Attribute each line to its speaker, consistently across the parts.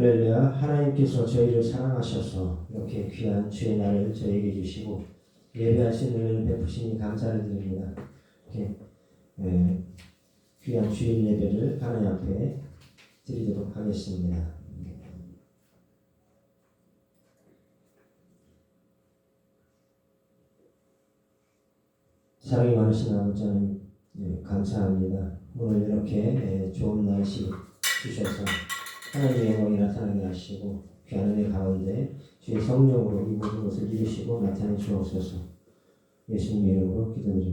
Speaker 1: 할렐루야 하나님께서 저희를 사랑하셔서 이렇게 귀한 주의 날을 저희에게 주시고 예배하시는 신 베푸시니 감사를 드립니다. 이렇게 네, 귀한 주의 예배를 하나님 앞에 드리도록 하겠습니다. 사랑이 많으신 아버지 하나님 네, 예, 감사합니다. 오늘 이렇게 네, 좋은 날씨 주셔서 하나님의 영광이 나타나게 하시고 귀한 그 은혜 가운데 주의 성령으로 이 모든 것을 이루시고 나타내 주옵소서 예수님 이름으로 기도드립니다.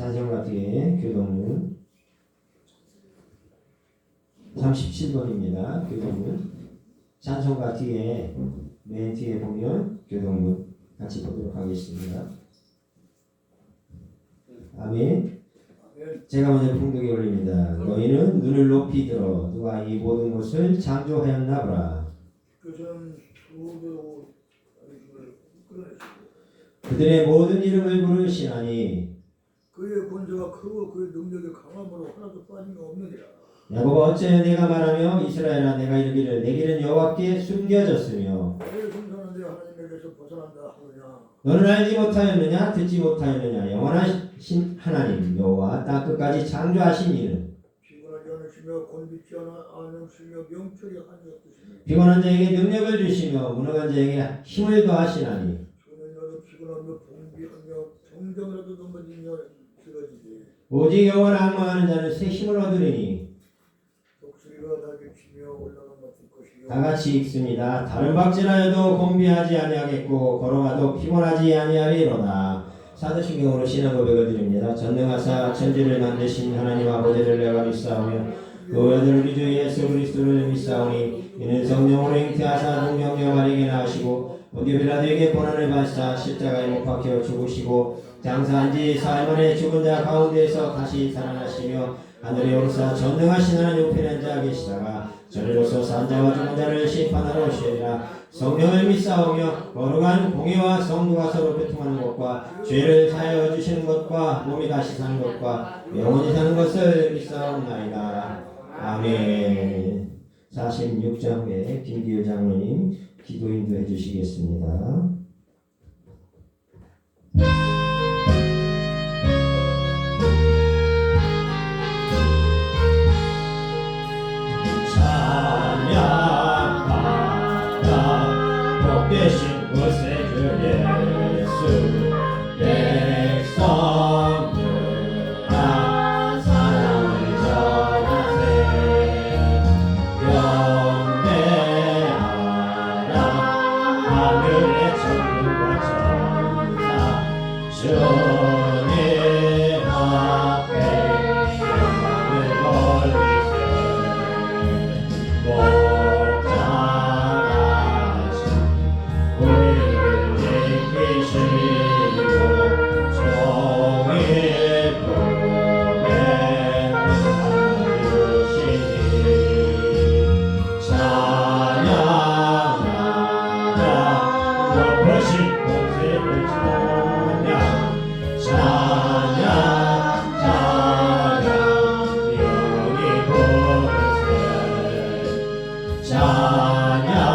Speaker 1: 자정 같은 교동문 37번입니다. 교동문 찬송가 뒤에 맨 뒤에 보면 교동문 같이 보도록 하겠습니다. 아멘 제가 먼저 풍덕에 올립니다. 너희는 눈을 높이 들어 누가 이 모든 것을 창조하였나 보라. 그들의 모든 이름을 부르시나니
Speaker 2: 그의 권세가 크고 그의 능력이 강함으로 하나도 빠짐이 없느니라.
Speaker 1: 야곱아 어째 내가 말하며 이스라엘아 내가 이르기를 내 길은 여호와께 숨겨졌으며 너는 알지 못하였느냐 듣지 못하였느냐 영원하신 하나님 여호와 땅 끝까지 창조하신 이는
Speaker 2: 피곤하지 않으시며 곤비치 않으시며 명철이 한적 없으시며
Speaker 1: 비관한 자에게 능력을 주시며 무능한 자에게 힘을 더하시나니 오직 영원 악망하는 자는 새 힘을 얻으리니 다같이 읽습니다. 다른 박질하여도 공비하지 아니하겠고 걸어가도 피곤하지 아니하리로다. 사도신경으로 신앙 고백을 드립니다. 전능하사 천지를 만드신 하나님 아버지를 내가 믿사오며 그 아들 주 예수 그리스도를 믿사오니 이는 성령으로 행태하사 동명녀 마리게 나으시고 어디 빌라도에게 고난을 받사 십자가에 못 박혀 죽으시고 장사한 지 사흘만에 죽은 자 가운데에서 다시 살아나시며 하늘에 오르사 전능하신 하나님 우편에 앉아 계시다가 저리로서 산자와 죽은 자를 심판하러 오시리라 성령을 믿사오며 거룩한 공의와 성부가 서로 교통하는 것과 죄를 사여 주시는 것과 몸이 다시 사는 것과 영원히 사는 것을 믿사옵나이다 아멘 46장에 김기호 장로님 기도 인도해 주시겠습니다. Yeah.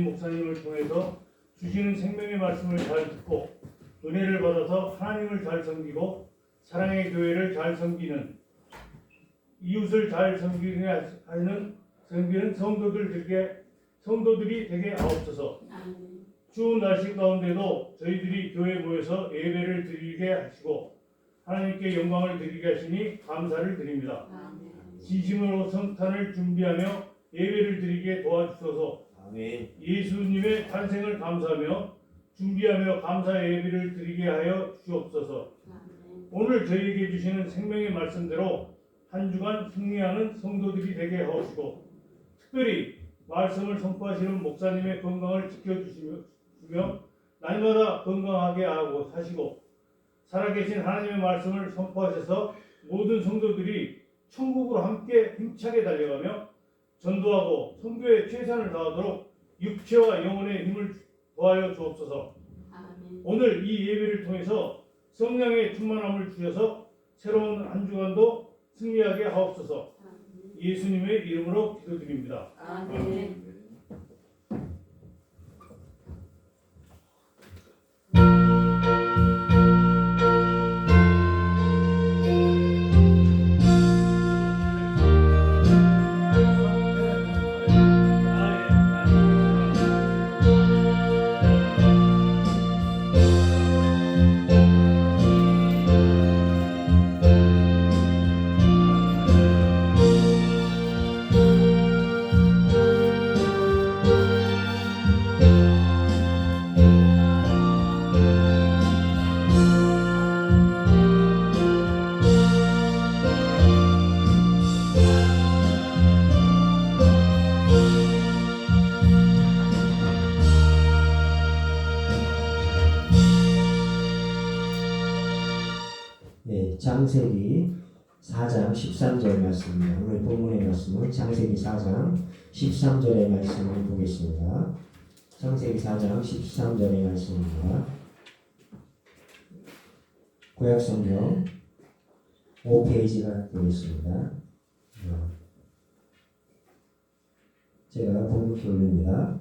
Speaker 3: 김현 목사님을 통해서 주시는 생명의 말씀을 잘 듣고 은혜를 받아서 하나님을 잘 섬기고 사랑의 교회를 잘 섬기는 이웃을 잘 섬기는 는 섬기는 성도들에게 성도들이 되게 아옵소서. 추운 날씨 가운데도 저희들이 교회 모여서 예배를 드리게 하시고 하나님께 영광을 드리게 하시니 감사를 드립니다. 진심으로 성탄을 준비하며 예배를 드리게 도와주소서. 아멘. 예. 예수님의 탄생을 감사하며 준비하며 감사의 예비를 드리게 하여 주옵소서. 아멘. 오늘 저희에게 주시는 생명의 말씀대로 한 주간 승리하는 성도들이 되게 하옵시고 특별히 말씀을 선포하시는 목사님의 건강을 지켜주시며 날마다 건강하게 하고 사시고 살아계신 하나님의 말씀을 선포하셔서 모든 성도들이 천국으로 함께 힘차게 달려가며 전도하고 성교에 최선을 다하도록 육체와 영혼의 힘을 더하여 주옵소서. 아멘. 오늘 이 예배를 통해서 성령의 충만함을 주셔서 새로운 한 주간도 승리하게 하옵소서. 아멘. 예수님의 이름으로 기도드립니다. 아멘. 아멘.
Speaker 1: 4장 13절의 말씀을 보겠습니다. 창세기 4장 13절의 말씀입니다. 구약성경 5페이지가 되겠습니다. 제가 본문을 올립니다.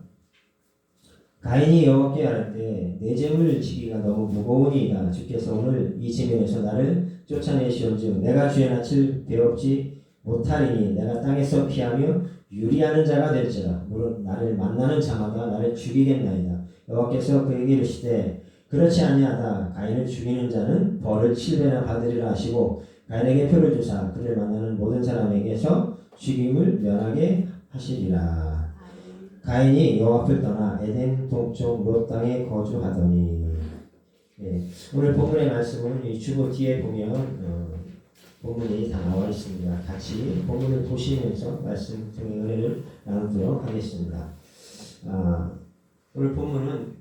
Speaker 1: 가인이 여호와께 아는데 내재물 지기가 너무 무거우니이다. 주께서 오늘 이 지면에서 나를 쫓아내시온즉 내가 주의 낯을 배없지 못하리니 내가 땅에서 피하며 유리하는 자가 될지라 무릇 나를 만나는 자마다 나를 죽이겠나이다 여호와께서 그에게 이르시되 그렇지 아니하다 가인을 죽이는 자는 벌을 7배나 받으리라 하시고 가인에게 표를 주사 그를 만나는 모든 사람에게서 죽임을 면하게 하시리라 가인이 여호와 앞 떠나 에덴 동쪽 롯 땅에 거주하더니 예, 오늘 본문의 말씀은 이 주보 뒤에 보면 어, 본문이 다 나와 있습니다. 같이 본문을 보시면서 말씀 등의 은혜를 나누도록 하겠습니다. 아, 오늘 본문은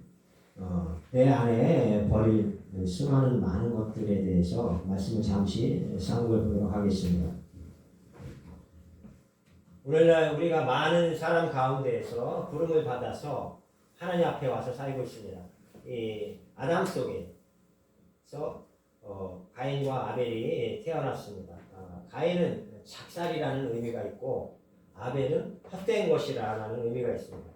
Speaker 1: 어, 내 안에 버릴 수많은 많은 것들에 대해서 말씀을 잠시 상고해 보도록 하겠습니다. 오늘날 우리가 많은 사람 가운데에서 부름을 받아서 하나님 앞에 와서 살고 있습니다. 이 아담 속에서 어, 가인과 아벨이 태어났습니다. 어, 가인은 작살이라는 의미가 있고 아벨은 헛된 것이라는 의미가 있습니다.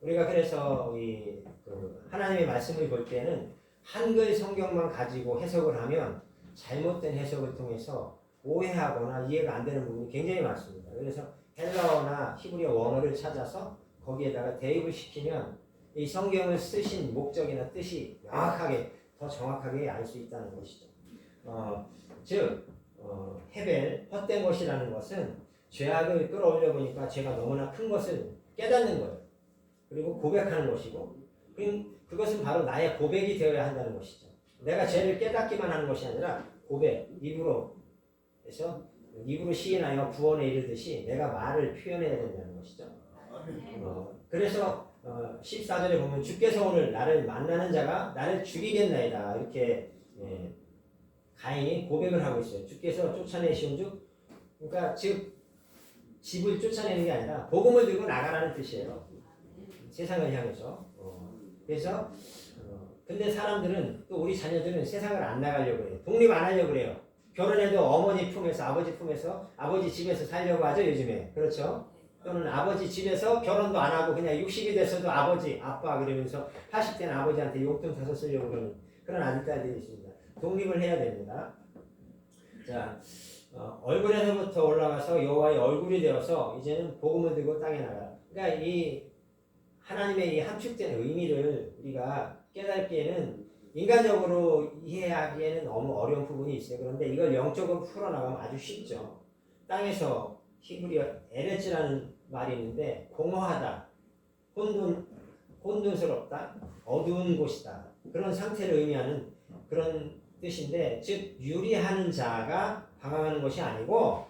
Speaker 1: 우리가 그래서 이그 하나님의 말씀을 볼 때는 한글 성경만 가지고 해석을 하면 잘못된 해석을 통해서 오해하거나 이해가 안 되는 부분이 굉장히 많습니다. 그래서 헬라어나 히브리어 원어를 찾아서 거기에다가 대입을 시키면 이 성경을 쓰신 목적이나 뜻이 명확하게 더 정확하게 알 수 있다는 것이죠. 어, 즉 어, 헤벨 헛된 것이라는 것은 죄악을 끌어올려 보니까 죄가 너무나 큰 것을 깨닫는 거예요. 그리고 고백하는 것이고 그것은 바로 나의 고백이 되어야 한다는 것이죠. 내가 죄를 깨닫기만 하는 것이 아니라 고백, 입으로 해서 입으로 시인하여 구원에 이르듯이 내가 말을 표현해야 된다는 것이죠. 어, 그래서 어, 14절에 보면 주께서 오늘 나를 만나는 자가 나를 죽이겠나이다 이렇게 예, 다행히 고백을 하고 있어요. 주께서 쫓아내시온 즉, 그러니까 즉 집을 쫓아내는 게 아니라 복음을 들고 나가라는 뜻이에요. 세상을 향해서. 어, 그래서 어, 근데 사람들은 또 우리 자녀들은 세상을 안 나가려고 해요. 독립 안 하려고 그래요. 결혼해도 어머니 품에서 아버지 품에서 아버지 집에서 살려고 하죠 요즘에 그렇죠? 또는 아버지 집에서 결혼도 안 하고 그냥 60이 돼서도 아버지 아빠 그러면서 80대는 아버지한테 용돈 사서 쓰려고 그러는 그런 아들딸들이 있습니다. 독립을 해야 됩니다. 자, 어, 얼굴에서부터 올라가서 여호와의 얼굴이 되어서 이제는 복음을 들고 땅에 나가. 그러니까 이 하나님의 이 함축된 의미를 우리가 깨닫기에는 인간적으로 이해하기에는 너무 어려운 부분이 있어요. 그런데 이걸 영적으로 풀어나가면 아주 쉽죠. 땅에서 히브리어 에레츠라는 말이 있는데 공허하다, 혼돈, 혼돈스럽다, 어두운 곳이다. 그런 상태를 의미하는 그런 뜻인데 즉 유리하는 자가 방황하는 것이 아니고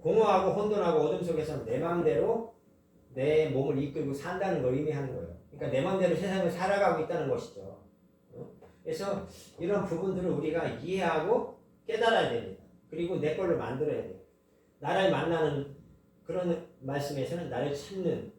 Speaker 1: 공허하고 혼돈하고 어둠 속에서 내 마음대로 내 몸을 이끌고 산다는 걸 의미하는 거예요. 그러니까 내 마음대로 세상을 살아가고 있다는 것이죠. 그래서 이런 부분들을 우리가 이해하고 깨달아야 됩니다. 그리고 내 걸로 만들어야 돼요. 나를 만나는 그런 말씀에서는 나를 찾는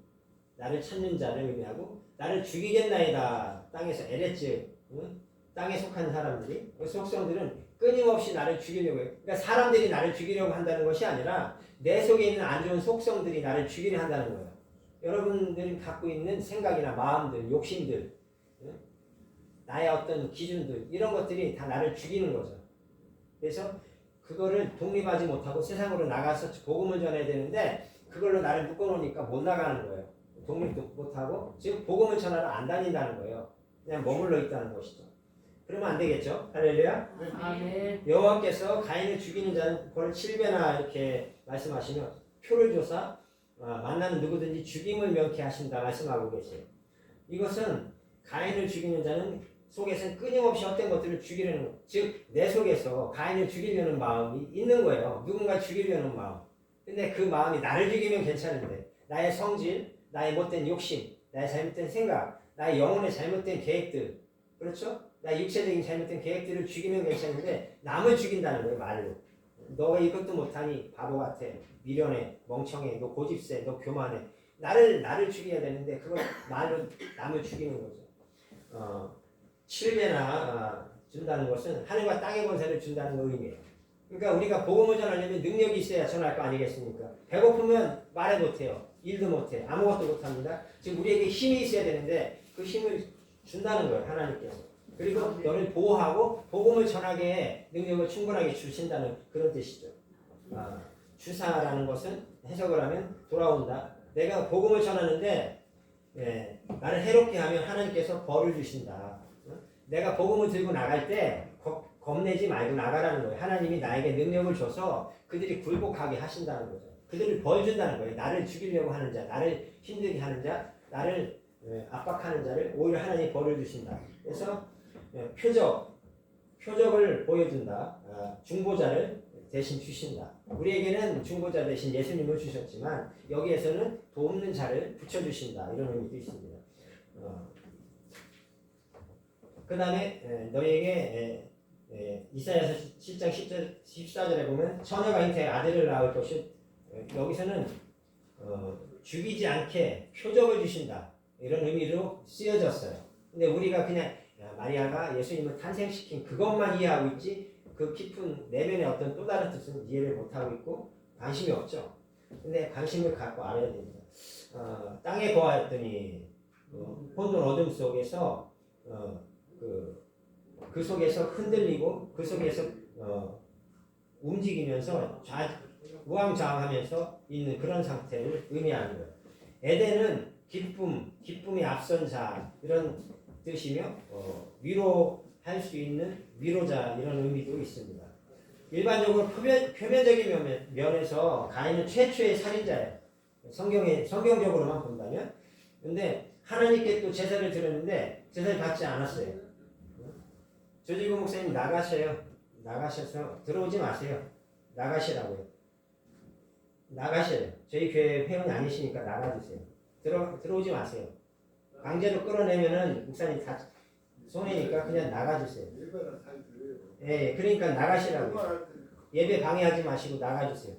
Speaker 1: 나를 찾는 자를 의미하고 나를 죽이겠나이다 땅에서 에레츠 응? 땅에 속한 사람들이 그 속성들은 끊임없이 나를 죽이려고 해요. 그러니까 사람들이 나를 죽이려고 한다는 것이 아니라 내 속에 있는 안 좋은 속성들이 나를 죽이려 한다는 거예요. 여러분들이 갖고 있는 생각이나 마음들, 욕심들, 나의 어떤 기준들 이런 것들이 다 나를 죽이는 거죠. 그래서 그거를 독립하지 못하고 세상으로 나가서 복음을 전해야 되는데 그걸로 나를 묶어놓으니까 못 나가는 거예요. 독립도 못하고 지금 복음을 전하러 안 다닌다는 거예요. 그냥 머물러 있다는 것이죠. 그러면 안 되겠죠? 할렐루야. 아멘. 여호와께서 가인을 죽이는 자는 벌 7배나 이렇게 말씀하시면 표를 조사 어, 만나는 누구든지 죽임을 명쾌하신다 말씀하고 계세요. 이것은 가인을 죽이는 자는 속에서 끊임없이 헛된 것들을 죽이려는 즉 내 속에서 가인을 죽이려는 마음이 있는 거예요. 누군가 죽이려는 마음. 근데 그 마음이 나를 죽이면 괜찮은데 나의 성질, 나의 못된 욕심, 나의 잘못된 생각, 나의 영혼의 잘못된 계획들 그렇죠? 나 육체적인 잘못된 계획들을 죽이면 괜찮은데 남을 죽인다는 거예요 말로 너가 이것도 못하니 바보 같아 미련해 멍청해 너 고집세 너 교만해 나를 나를 죽여야 되는데 그걸 말로 남을 죽이는 거죠 어, 7배나 아, 준다는 것은 하늘과 땅의 권세를 준다는 의미예요 그러니까 우리가 복음을 전하려면 능력이 있어야 전할 거 아니겠습니까 배고프면 말해 못해요 일도 못해 아무것도 못합니다 지금 우리에게 힘이 있어야 되는데 그 힘을 준다는 거예요 하나님께서 그리고 너를 보호하고 복음을 전하게 능력을 충분하게 주신다는 그런 뜻이죠. 아, 주사라는 것은 해석을 하면 돌아온다. 내가 복음을 전하는데 예, 나를 해롭게 하면 하나님께서 벌을 주신다. 어? 내가 복음을 들고 나갈 때 겁, 겁내지 말고 나가라는 거예요. 하나님이 나에게 능력을 줘서 그들이 굴복하게 하신다는 거죠. 그들을 벌 준다는 거예요. 나를 죽이려고 하는 자, 나를 힘들게 하는 자, 나를 예, 압박하는 자를 오히려 하나님이 벌을 주신다. 그래서 예, 표적, 표적을 보여준다. 아, 중보자를 대신 주신다. 우리에게는 중보자 대신 예수님을 주셨지만 여기에서는 돕는 자를 붙여주신다. 이런 의미도 있습니다. 어. 그 다음에 너희에게 이사야서 7장 1 4절에 보면 처녀가 잉태 아들을 낳을 것이 여기서는 어, 죽이지 않게 표적을 주신다. 이런 의미로 쓰여졌어요. 근데 우리가 그냥 마리아가 예수님을 탄생시킨 그것만 이해하고 있지 그 깊은 내면의 어떤 또 다른 뜻은 이해를 못하고 있고 관심이 없죠. 근데 관심을 갖고 알아야 됩니다. 어, 땅에 거하였더니 어, 혼돈 어둠 속에서 어, 그, 그 속에서 흔들리고 그 속에서 어, 움직이면서 좌, 우왕좌왕하면서 있는 그런 상태를 의미하는 거예요. 에덴은 기쁨, 기쁨이 앞선 자 이런 뜻이며 어, 위로할 수 있는 위로자 이런 의미도 있습니다. 일반적으로 표면, 표면적인 면, 에서 가인은 최초의 살인자예요. 성경에 성경적으로만 본다면 근데 하나님께 또 제사를 드렸는데 제사를 받지 않았어요. 조지구 목사님 나가셔요. 나가셔서 들어오지 마세요. 나가시라고요. 나가셔요. 저희 교회 회원 아니시니까 나가주세요. 들어 들어오지 마세요. 강제로 끌어내면은 목사님 다 손해니까 네. 그냥 나가주세요. 예, 예. 그러니까 일반 그러니까 나가시라고. 예배 방해하지 마시고 나가주세요.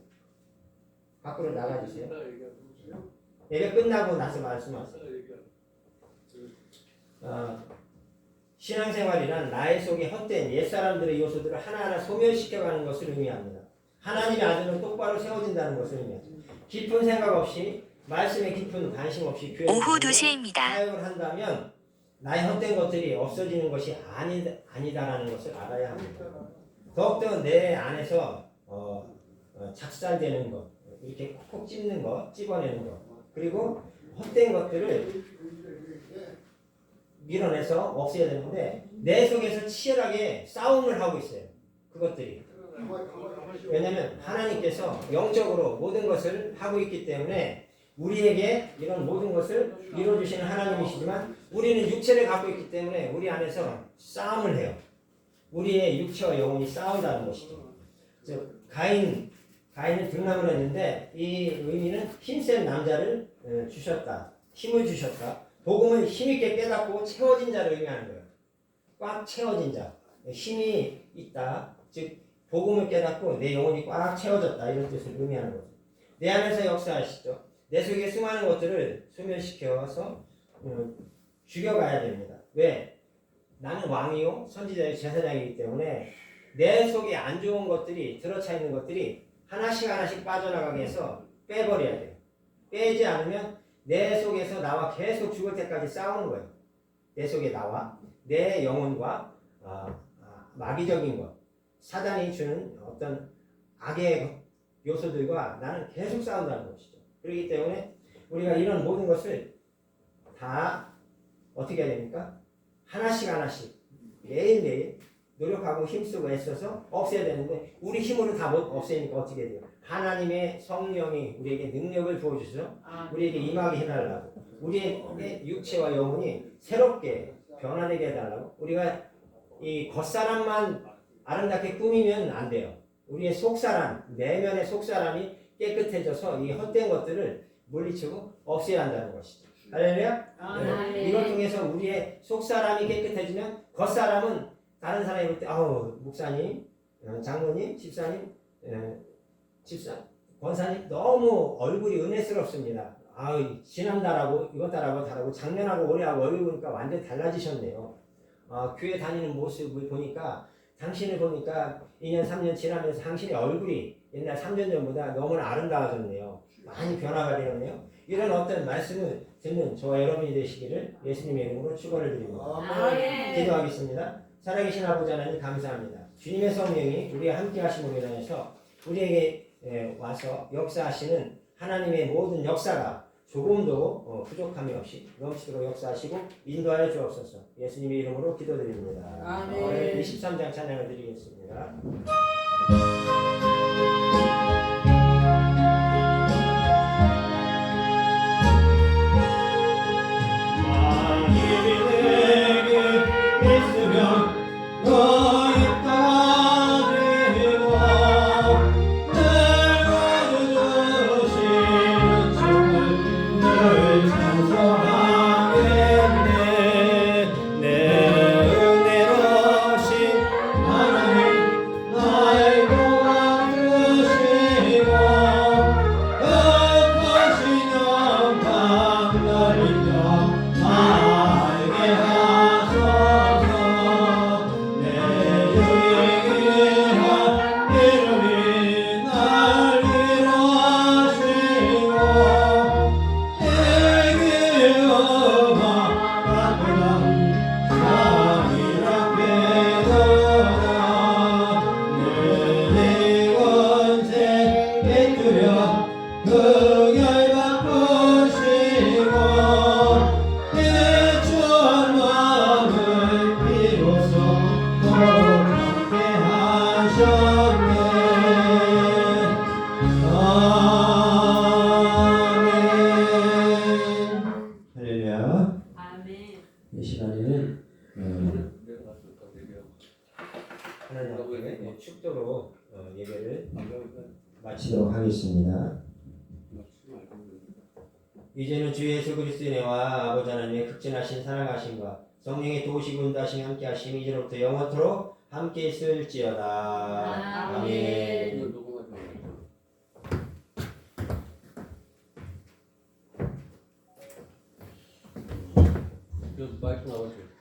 Speaker 1: 밖으로 나가주세요. 예배 끝나고 나서 말씀하세요. 어, 신앙생활이란 나의 속에 헛된 옛사람들의 요소들을 하나하나 소멸시켜가는 것을 의미합니다. 하나님의 아들은 똑바로 세워진다는 것을 의미하죠. 깊은 생각 없이 말씀에 깊은 관심 없이 교회
Speaker 4: 오후 2시입니다.
Speaker 1: 사용을 한다면 나의 헛된 것들이 없어지는 것이 아니 아니다라는 것을 알아야 합니다. 더욱더 내 안에서 어, 어, 작살되는 것, 이렇게 콕콕 찝는 것, 찝어내는 것, 그리고 헛된 것들을 밀어내서 없애야 되는데 내 속에서 치열하게 싸움을 하고 있어요. 그것들이. 왜냐하면 하나님께서 영적으로 모든 것을 하고 있기 때문에 우리에게 이런 모든 것을 이루어주시는 하나님이시지만 우리는 육체를 갖고 있기 때문에 우리 안에서 싸움을 해요. 우리의 육체와 영혼이 싸운다는 것이죠. 즉 가인 가인은 등남을 했는데 이 의미는 힘센 남자를 어, 주셨다. 힘을 주셨다. 복음은 힘있게 깨닫고 채워진 자를 의미하는 거예요. 꽉 채워진 자. 힘이 있다. 즉 복음을 깨닫고 내 영혼이 꽉 채워졌다. 이런 뜻을 의미하는 거죠. 내 안에서 역사하시죠. 내 속에 수많은 것들을 소멸시켜서 어, 죽여가야 됩니다. 왜? 나는 왕이요 선지자의 제사장이기 때문에 내 속에 안 좋은 것들이 들어차 있는 것들이 하나씩 하나씩 빠져나가게 해서 빼버려야 돼요. 빼지 않으면 내 속에서 나와 계속 죽을 때까지 싸우는 거예요. 내 속에 나와 내 영혼과 어, 마귀적인 것, 사단이 주는 어떤 악의 요소들과 나는 계속 싸운다는 것이죠. 그렇기 때문에 우리가 이런 모든 것을 다 어떻게 해야 됩니까? 하나씩 하나씩 매일매일 노력하고 힘쓰고 애써서 없애야 되는데 우리 힘으로 다 못 없애니까 어떻게 돼요? 하나님의 성령이 우리에게 능력을 부어주셔서 아, 우리에게 네. 임하게 해달라고 우리의 육체와 영혼이 새롭게 변화되게 해달라고 우리가 이 겉사람만 아름답게 꾸미면 안 돼요. 우리의 속사람, 내면의 속사람이 깨끗해져서 이 헛된 것들을 물리치고 없애야 한다는 것이죠. 음. 할렐루야? 아, 네. 네. 이걸 통해서 우리의 속사람이 깨끗해지면 겉사람은 다른 사람이 볼때 아우 목사님, 어, 장모님, 집사님, 어, 집사, 권사님 너무 얼굴이 은혜스럽습니다. 아우 지난달하고 이번달하고 다르고 작년하고 올해하고 얼굴 보니까 완전 달라지셨네요. 어, 교회 다니는 모습을 보니까 당신을 보니까 2년 3년 지나면서 당신의 얼굴이 옛날 3년 전보다 너무나 아름다워졌네요. 많이 변화가 되었네요. 이런 어떤 말씀을 듣는 저와 여러분이 되시기를 예수님의 이름으로 축원을 드립니다. 아, 네. 기도하겠습니다. 살아계신 아버지 하나님 감사합니다. 주님의 성령이 우리와 함께 하심으 인하여서 우리에게 예, 와서 역사하시는 하나님의 모든 역사가 조금도 어, 부족함이 없이 넘치도록 역사하시고 인도하여 주옵소서. 예수님의 이름으로 기도드립니다. 아멘. 23장 찬양을 드리겠습니다. 극진하신 사랑하심과 성령의 도우시고 인도하심이 함께 하심이 이제로부터 영원토록 함께 있을지어다. 아멘. 아멘. 마이